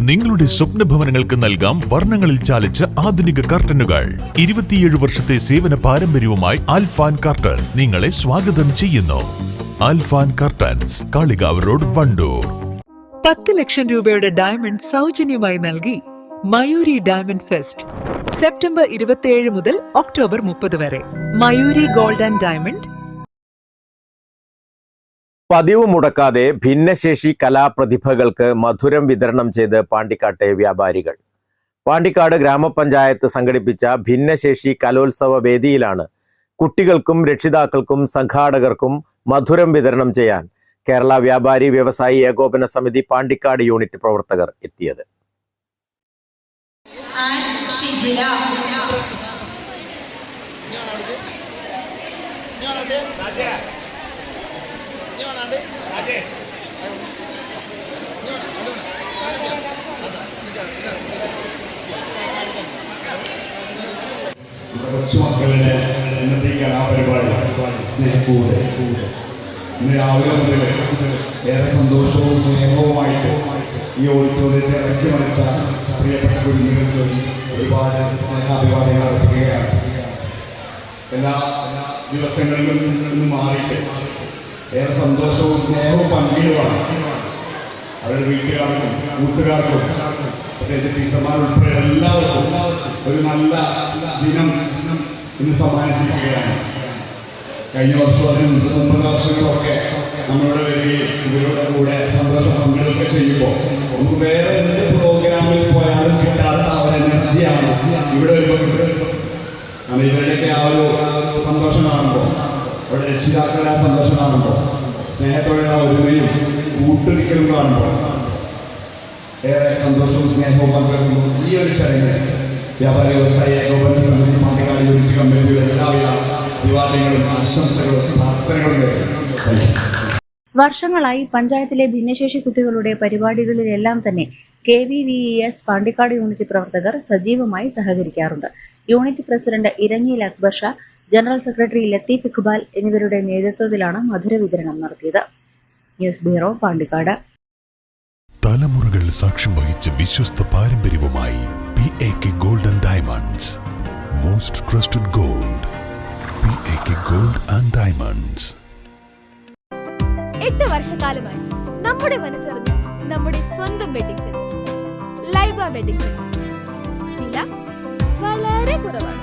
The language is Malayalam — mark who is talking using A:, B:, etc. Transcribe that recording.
A: നിങ്ങളുടെ സ്വപ്ന ഭവനങ്ങൾക്ക് നൽകാം വർണങ്ങളിൽ ചാലിച്ച ആധുനിക കർട്ടനുകൾ. ഇരുപത്തിയേഴ് വർഷത്തെ സേവന പാരമ്പര്യവുമായി ആൽഫാൻ കർട്ടൻ നിങ്ങളെ സ്വാഗതം ചെയ്യുന്നു. Alfan curtains Kalikavu road Wandoor.
B: പത്ത് ലക്ഷം രൂപയുടെ ഡയമണ്ട് സൗജന്യമായി നൽകി മയൂരി ഡയമണ്ട് ഫെസ്റ്റ് സെപ്റ്റംബർ ഇരുപത്തിയേഴ് മുതൽ ഒക്ടോബർ മുപ്പത് വരെ. മയൂരി ഗോൾഡ് ആൻഡ് ഡയമണ്ട്
C: പതിവ് മുടക്കാതെ ഭിന്നശേഷി കലാപ്രതിഭകൾക്ക് മധുരം വിതരണം ചെയ്ത് പാണ്ടിക്കാട്ടെ വ്യാപാരികൾ. പാണ്ടിക്കാട് ഗ്രാമപഞ്ചായത്ത് സംഘടിപ്പിച്ച ഭിന്നശേഷി കലോത്സവ വേദിയിലാണ് കുട്ടികൾക്കും രക്ഷിതാക്കൾക്കും സംഘാടകർക്കും മധുരം വിതരണം ചെയ്യാൻ കേരള വ്യാപാരി വ്യവസായി ഏകോപന സമിതി പാണ്ടിക്കാട് യൂണിറ്റ് പ്രവർത്തകർ എത്തിയത്.
D: ഷിജില.
E: കൊച്ചുമക്കളുടെ ഇന്നത്തെ കലാപരിപാടി സ്നേഹക്കൂട്. ഇന്ന് രാവിലെ മുതൽ ഏറെ സന്തോഷവും സ്നേഹവുമായിട്ട് ഈ ഓഡിറ്റോറിയത്തെ ഇറക്കി മറിച്ച പ്രിയപ്പെട്ട കുഞ്ഞുങ്ങൾക്ക് ഒരുപാട് സ്നേഹാഭിവാദങ്ങൾ അർപ്പിക്കുകയാണ്. എല്ലാ ദിവസങ്ങളിലും നിന്ന് മാറിയിട്ട് ഏറെ സന്തോഷവും സ്നേഹവും പങ്കിടുവാണ് അവരുടെ വീട്ടുകാർക്കും കൂട്ടുകാർക്കും പ്രത്യേകിച്ച് ടീച്ചർമാർ ഉൾപ്പെടെ എല്ലാവർക്കും ഒരു നല്ല ദിനം ഇന്ന് സമ്മാനിച്ചിരിക്കുകയാണ്. കഴിഞ്ഞ വർഷവും അതിന് മുമ്പ് വർഷങ്ങളൊക്കെ നമ്മളുടെ വരികയും ഇവരുടെ കൂടെ സന്തോഷം പങ്കിടുകയൊക്കെ ചെയ്യുമ്പോൾ നമുക്ക് വേറെ എന്ത് പ്രോഗ്രാമിൽ പോയാലും കിട്ടാത്ത ആ ഒരു എനർജിയാണ് ഇവിടെ വരുമ്പോൾ കാരണം ഇവരുടെയൊക്കെ ആ ഒരു സന്തോഷം കാണുമ്പോൾ അവരുടെ രക്ഷിതാക്കളുടെ ആ സന്തോഷം കാണുമ്പോൾ സ്നേഹത്തോടെയുള്ള ഒരുമയും കൂട്ടൊരിക്കലും കാണുമ്പോൾ ഏറെ സന്തോഷവും സ്നേഹവും പങ്കുവെക്കുന്നു. ഈ ഒരു ചടങ്ങിൽ വ്യാപാര വ്യവസായ ഏകോപന സമിതി പാണ്ടിക്കാട് യൂണിറ്റ് കമ്മിറ്റിയുടെ എല്ലാവിധ അഭിവാദ്യങ്ങളും ആശംസകളും പ്രാർത്ഥനകളും
F: വർഷങ്ങളായി പഞ്ചായത്തിലെ ഭിന്നശേഷി കുട്ടികളുടെ പരിപാടികളിലെല്ലാം തന്നെ K V V E S Pandikkad unit പ്രവർത്തകർ സജീവമായി സഹകരിക്കാറുണ്ട്. Unit president Iranjil Akbar Shah general secretary Latheef Iqbal എന്നിവരുടെ നേതൃത്വത്തിലാണ് മധുര വിതരണം നടത്തിയത്. News bureau Pandikkad.
A: തലമുറകൾ സാക്ഷ്യം വഹിച്ച വിശ്വസ്ത പാരമ്പര്യവുമായി P A K golden diamonds most trusted gold P A K gold and diamonds
G: എട്ട് വർഷക്കാലമായി നമ്മുടെ മനസ്സറിഞ്ഞ നമ്മുടെ സ്വന്തം wedding centre Laiba wedding centre വില വളരെ കുറവാണ്.